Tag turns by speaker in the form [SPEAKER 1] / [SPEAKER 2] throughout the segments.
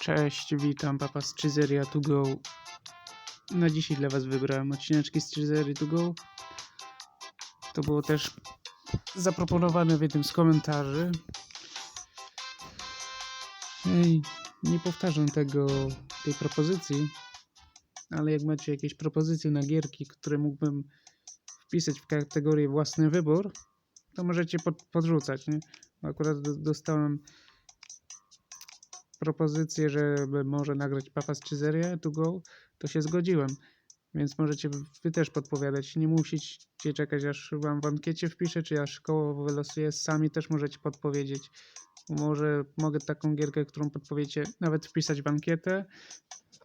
[SPEAKER 1] Cześć, witam, papa z Chizeria to go. Na dzisiaj dla was wybrałem odcineczki z Chizery to go. To było też zaproponowane w jednym z komentarzy. Ej, nie powtarzam tego, tej propozycji, ale jak macie jakieś propozycje na gierki, które mógłbym wpisać w kategorię własny wybór, to możecie pod, podrzucać, nie? Akurat do, dostałem propozycję, żeby może nagrać Papa z Chizeria to go, to się zgodziłem. Więc możecie wy- też podpowiadać. Nie musicie czekać, aż wam w ankiecie wpiszę, czy aż koło wylosuje. Sami też możecie podpowiedzieć. Może mogę taką gierkę, którą podpowiecie, nawet wpisać w ankietę,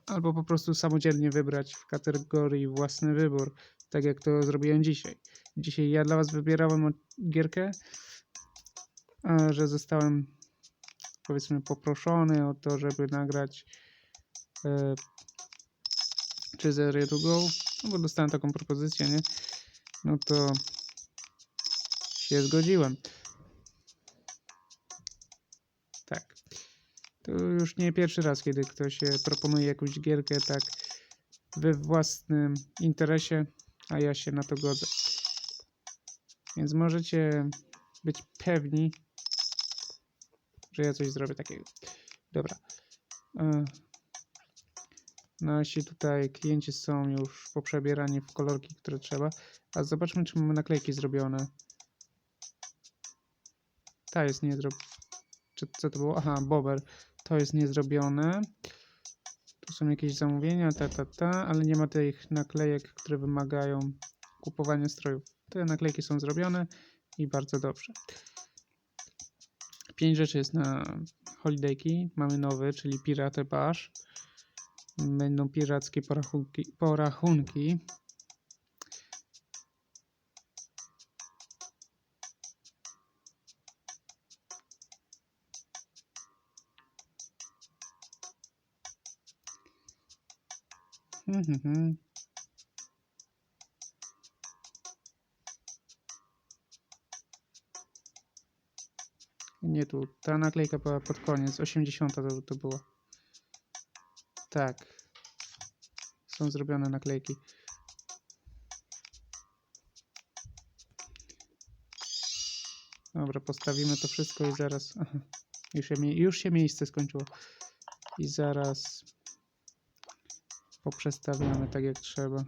[SPEAKER 1] albo po prostu samodzielnie wybrać w kategorii własny wybór, tak jak to zrobiłem dzisiaj. Dzisiaj ja dla was wybierałem gierkę, że zostałem powiedzmy poproszony o to, żeby nagrać e, czy to Go, no bo dostałem taką propozycję, nie? No to się zgodziłem. Tak. To już nie pierwszy raz, kiedy ktoś proponuje jakąś gierkę tak we własnym interesie, a ja się na to godzę. Więc możecie być pewni, że ja coś zrobię takiego. Dobra. E, Nasi tutaj klienci są już poprzebierani w kolorki, które trzeba. A zobaczmy, czy mamy naklejki zrobione. Ta jest nie. Czy co to było? Aha, bober. To jest niezrobione. Tu są jakieś zamówienia, ta, ta, ta, ale nie ma tych naklejek, które wymagają kupowania strojów. Te naklejki są zrobione i bardzo dobrze. Pięć rzeczy jest na holidayki. Mamy nowy, czyli Pirate Bash. Będą pirackie porachunki. porachunki. Mhm. Nie tu, ta naklejka była pod koniec, 80 to, to było. Tak. Są zrobione naklejki. Dobra, postawimy to wszystko i zaraz. Już, się, już się miejsce skończyło. I zaraz poprzestawiamy tak jak trzeba.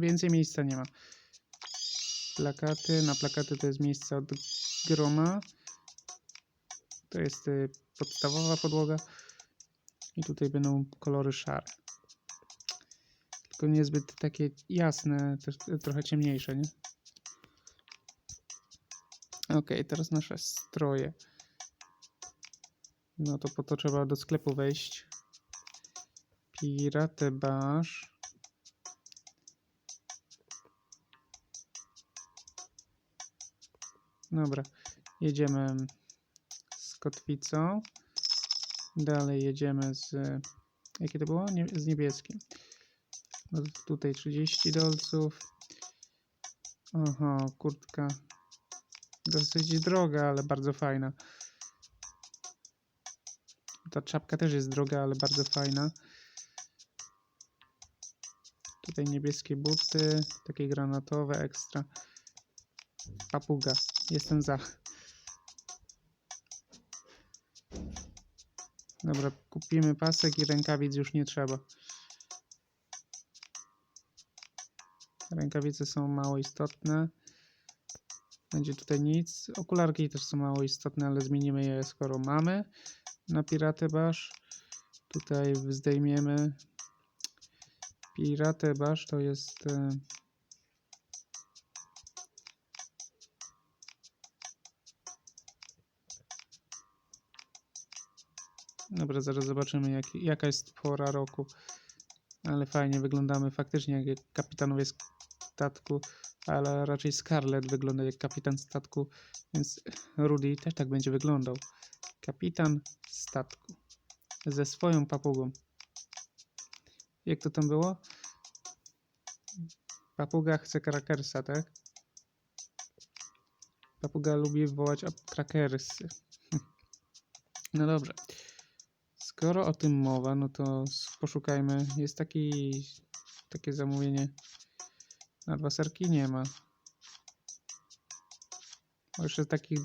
[SPEAKER 1] Więcej miejsca nie ma. Plakaty. Na plakaty to jest miejsce od groma. To jest y, podstawowa podłoga. I tutaj będą kolory szare. Tylko niezbyt takie jasne, y, trochę ciemniejsze, nie? Ok, teraz nasze stroje. No to po to trzeba do sklepu wejść. Pirate Bash. Dobra, jedziemy z kotwicą. Dalej jedziemy z. Jakie to było? Nie, z niebieskim. No, tutaj 30 dolców. Oho, kurtka. Dosyć droga, ale bardzo fajna. Ta czapka też jest droga, ale bardzo fajna. Tutaj niebieskie buty, takie granatowe, ekstra. Papuga. Jestem za. Dobra, kupimy pasek i rękawic już nie trzeba. Rękawice są mało istotne. Będzie tutaj nic. Okularki też są mało istotne, ale zmienimy je skoro mamy. Na Piratę Bash. Tutaj zdejmiemy. Piratę Bash to jest... Dobra, zaraz zobaczymy jak, jaka jest pora roku. Ale fajnie wyglądamy faktycznie jak kapitanowie statku, ale raczej Scarlett wygląda jak kapitan statku, więc Rudy też tak będzie wyglądał. Kapitan statku ze swoją papugą. Jak to tam było? Papuga chce krakersa, tak? Papuga lubi wołać o krakersy. No dobrze. Skoro o tym mowa, no to poszukajmy. Jest taki, takie zamówienie. Na dwa serki nie ma. O, jeszcze taki,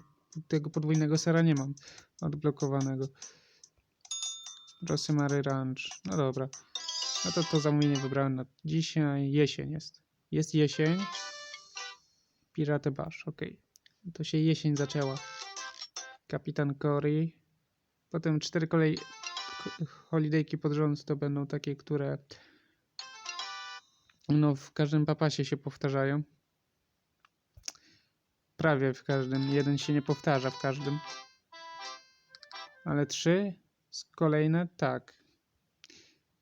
[SPEAKER 1] tego podwójnego sera nie mam odblokowanego. Rosemary Ranch. No dobra. No to to zamówienie wybrałem na dzisiaj. Jesień jest. Jest jesień. Pirate Bash, ok. To się jesień zaczęła. Kapitan Cory. Potem cztery kolej ko- holidayki pod rząd to będą takie, które no w każdym papasie się powtarzają. Prawie w każdym. Jeden się nie powtarza w każdym. Ale trzy kolejne tak.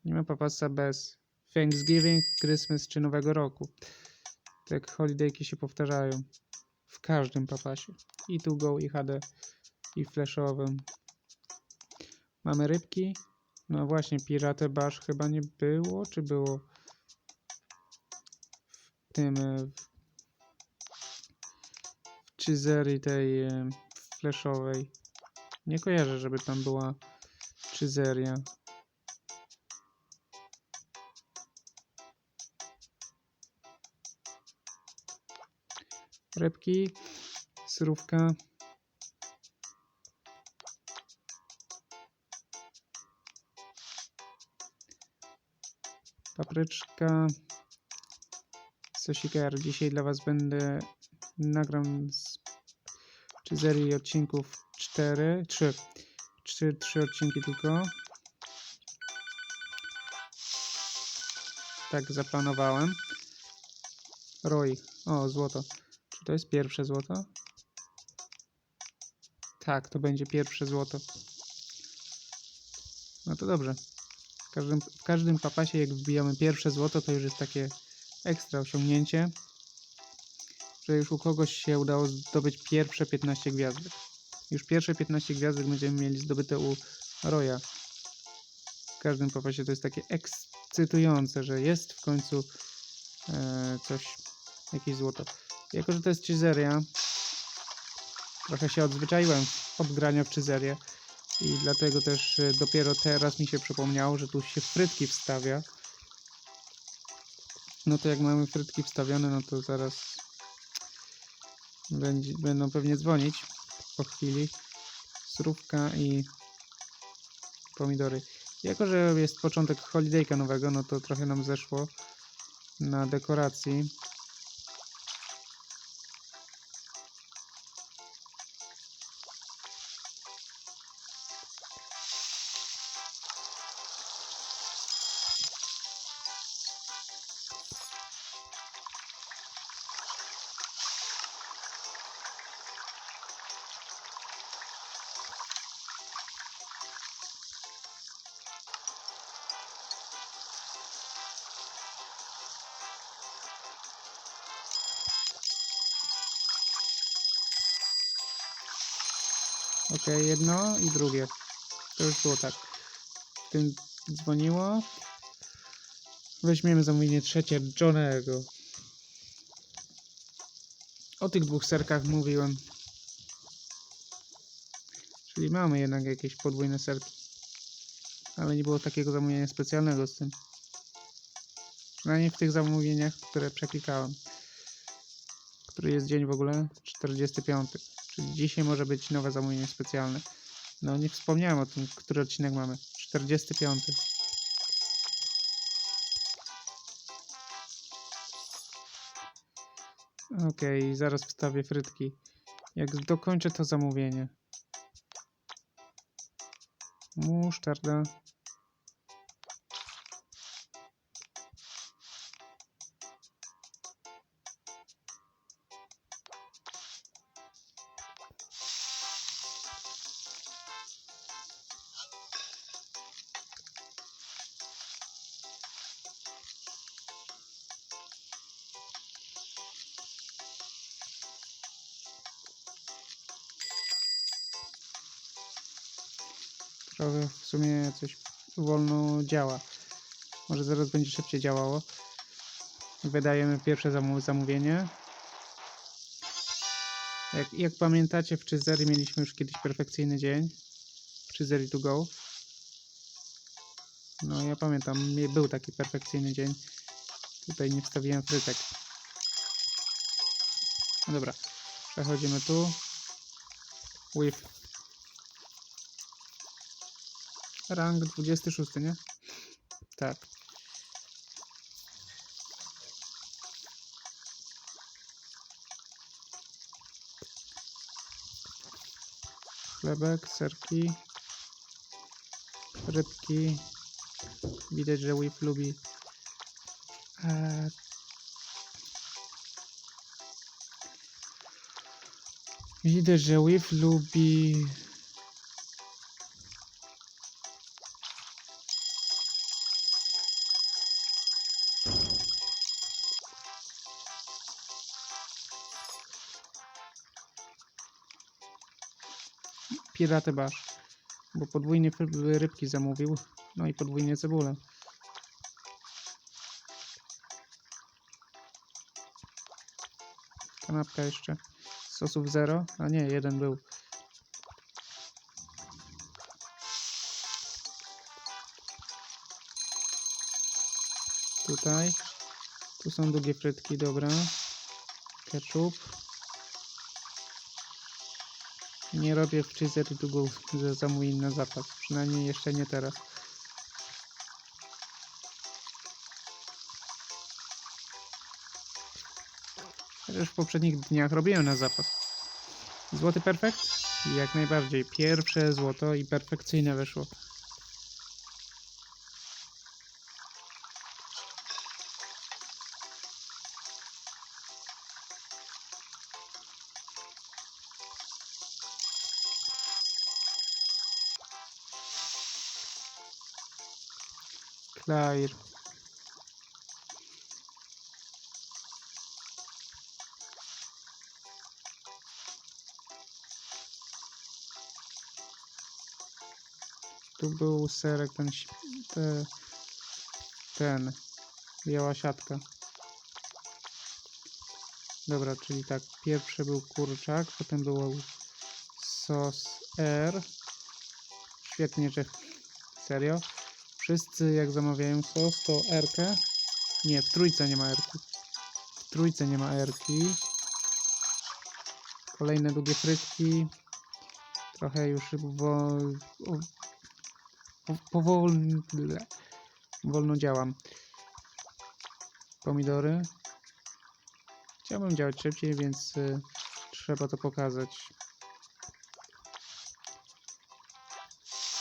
[SPEAKER 1] Nie ma papasa bez Thanksgiving, Christmas czy Nowego Roku. Tak holidayki się powtarzają w każdym papasie. I tu go, i HD, i flashowym. Mamy rybki. No właśnie, Pirate Bash chyba nie było, czy było w tym e, w Chizerii tej e, flashowej. Nie kojarzę, żeby tam była Chizeria. Rybki, surówka. Papryczka. Sosiker. Dzisiaj dla Was będę nagram z Chizerii odcinków 4, 3. 3, 3 odcinki tylko. Tak zaplanowałem. Roy. O, złoto. Czy to jest pierwsze złoto? Tak, to będzie pierwsze złoto. No to dobrze. Każdym, w każdym papasie, jak wbijamy pierwsze złoto, to już jest takie ekstra osiągnięcie, że już u kogoś się udało zdobyć pierwsze 15 gwiazdek. Już pierwsze 15 gwiazdek będziemy mieli zdobyte u Roya. W każdym papasie to jest takie ekscytujące, że jest w końcu e, coś, jakieś złoto. Jako, że to jest Chizeria, trochę się odzwyczaiłem od grania w Chizerię i dlatego też e, dopiero teraz mi się przypomniało, że tu się frytki wstawia. No to jak mamy frytki wstawione, no to zaraz będzie, będą pewnie dzwonić po chwili. Surówka i pomidory. Jako, że jest początek holidayka nowego, no to trochę nam zeszło na dekoracji. Ok, jedno i drugie. To już było tak. W tym dzwoniło. Weźmiemy zamówienie trzecie Johnego. O tych dwóch serkach mówiłem. Czyli mamy jednak jakieś podwójne serki. Ale nie było takiego zamówienia specjalnego z tym. Przynajmniej w tych zamówieniach, które przeklikałem. Który jest dzień w ogóle? 45. Dzisiaj może być nowe zamówienie specjalne. No nie wspomniałem o tym, który odcinek mamy. 45. Okej, zaraz wstawię frytki. Jak dokończę to zamówienie. Musztarda. Trochę w sumie coś wolno działa. Może zaraz będzie szybciej działało. Wydajemy pierwsze zamówienie. Jak, jak pamiętacie, w Czyzery mieliśmy już kiedyś perfekcyjny dzień. W Czyzery to go. No ja pamiętam, był taki perfekcyjny dzień. Tutaj nie wstawiłem frytek. No dobra, przechodzimy tu. With rank 26, nie? Tak. Chlebek, serki, rybki. Widać, że Whip lubi e, Widać, że lubi Piratę Basz, bo podwójnie rybki zamówił, no i podwójnie cebulę. Kanapka jeszcze. Sosów zero? A nie, jeden był. Tutaj. Tu są długie frytki, dobra. Ketchup. Nie robię w Cheezer go za zamówień na zapas. Przynajmniej jeszcze nie teraz. Chociaż w poprzednich dniach robiłem na zapas. Złoty perfekt? Jak najbardziej. Pierwsze złoto i perfekcyjne wyszło. Claire. Tu był serek, ten, ten, biała siatka. Dobra, czyli tak, pierwszy był kurczak, potem był sos R. Świetnie, że serio. Wszyscy jak zamawiają sos, to R-kę. Nie, w trójce nie ma R-ki. W trójce nie ma R-ki. Kolejne długie frytki. Trochę już po- powolnie... Wolno działam. Pomidory. Chciałbym działać szybciej, więc y, trzeba to pokazać.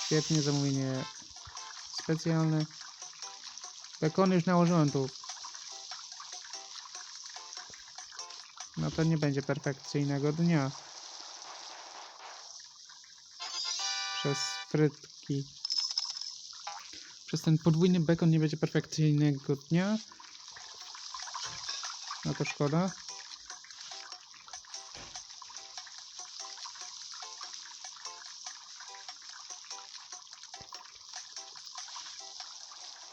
[SPEAKER 1] Świetnie, zamówienie specjalne. Bekon już nałożyłem tu. No to nie będzie perfekcyjnego dnia. Przez frytki. Przez ten podwójny bekon nie będzie perfekcyjnego dnia. No to szkoda.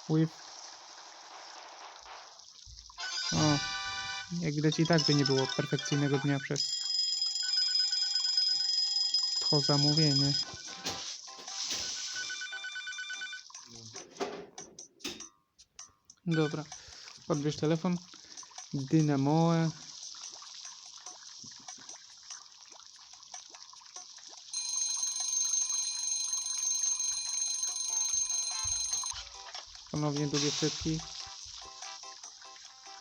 [SPEAKER 1] With... O, jak widać i tak by nie było perfekcyjnego dnia przez to zamówienie. Dobra, odbierz telefon. Dynamoe. Ponownie długie frytki.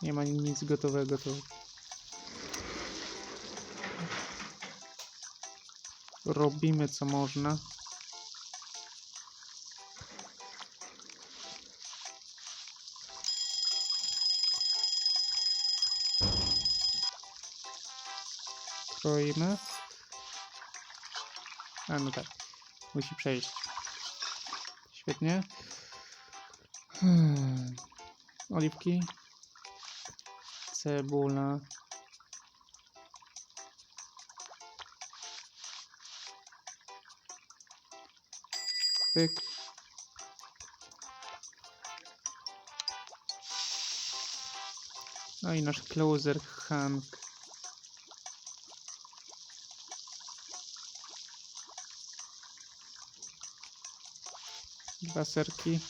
[SPEAKER 1] Nie ma nic gotowego, to robimy co można. Kroimy. A no tak, musi przejść. Świetnie. Hmm. Oliwki. Cebula. Pyk. No i nasz closer Hank. Dwa serki.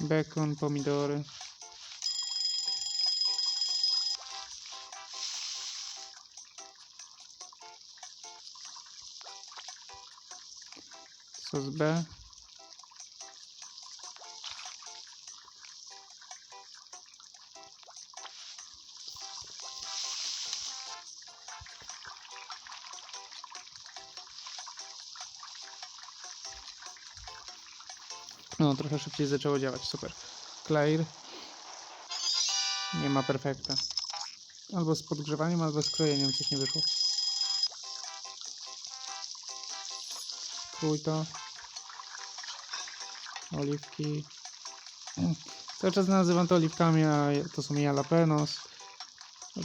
[SPEAKER 1] Bekon, pomidory. Sos B. No, trochę szybciej zaczęło działać, super. Clear. Nie ma perfekta. Albo z podgrzewaniem, albo z krojeniem coś nie wyszło. Krój to. Oliwki. Cały czas nazywam to oliwkami, a to są jalapenos.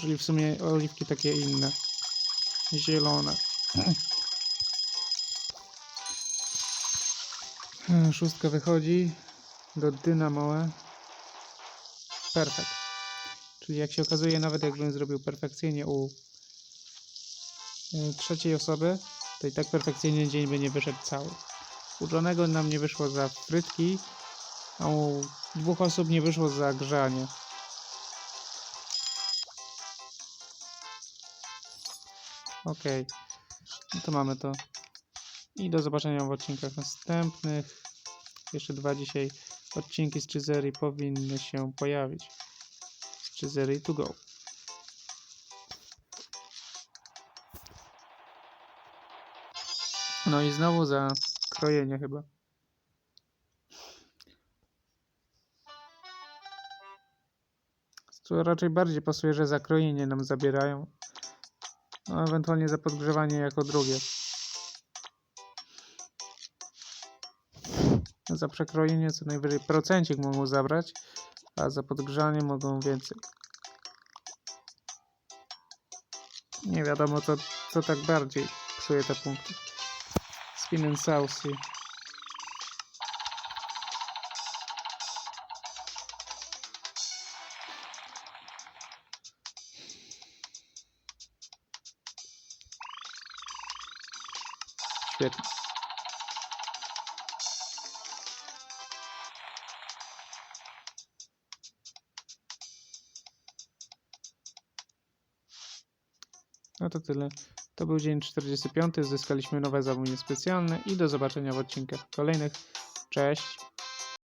[SPEAKER 1] Czyli w sumie oliwki takie inne. Zielone. Szóstka wychodzi do Dynamoe. Perfekt. Czyli jak się okazuje, nawet jakbym zrobił perfekcyjnie u y, trzeciej osoby, to i tak perfekcyjnie dzień by nie wyszedł cały. U Johnego nam nie wyszło za frytki, a u dwóch osób nie wyszło za grzanie. Okej, no to mamy to. I do zobaczenia w odcinkach następnych. Jeszcze dwa dzisiaj odcinki z Chizery powinny się pojawić. Z Chizery to go. No i znowu za krojenie chyba. Tu raczej bardziej pasuje, że za krojenie nam zabierają. No, ewentualnie za podgrzewanie jako drugie. Za przekrojenie co najwyżej procencik mogą zabrać, a za podgrzanie mogą więcej. Nie wiadomo co, co tak bardziej psuje te punkty. Spin and Saucy. Świetnie. To tyle. To był dzień 45. Zyskaliśmy nowe zamówienie specjalne i do zobaczenia w odcinkach kolejnych. Cześć.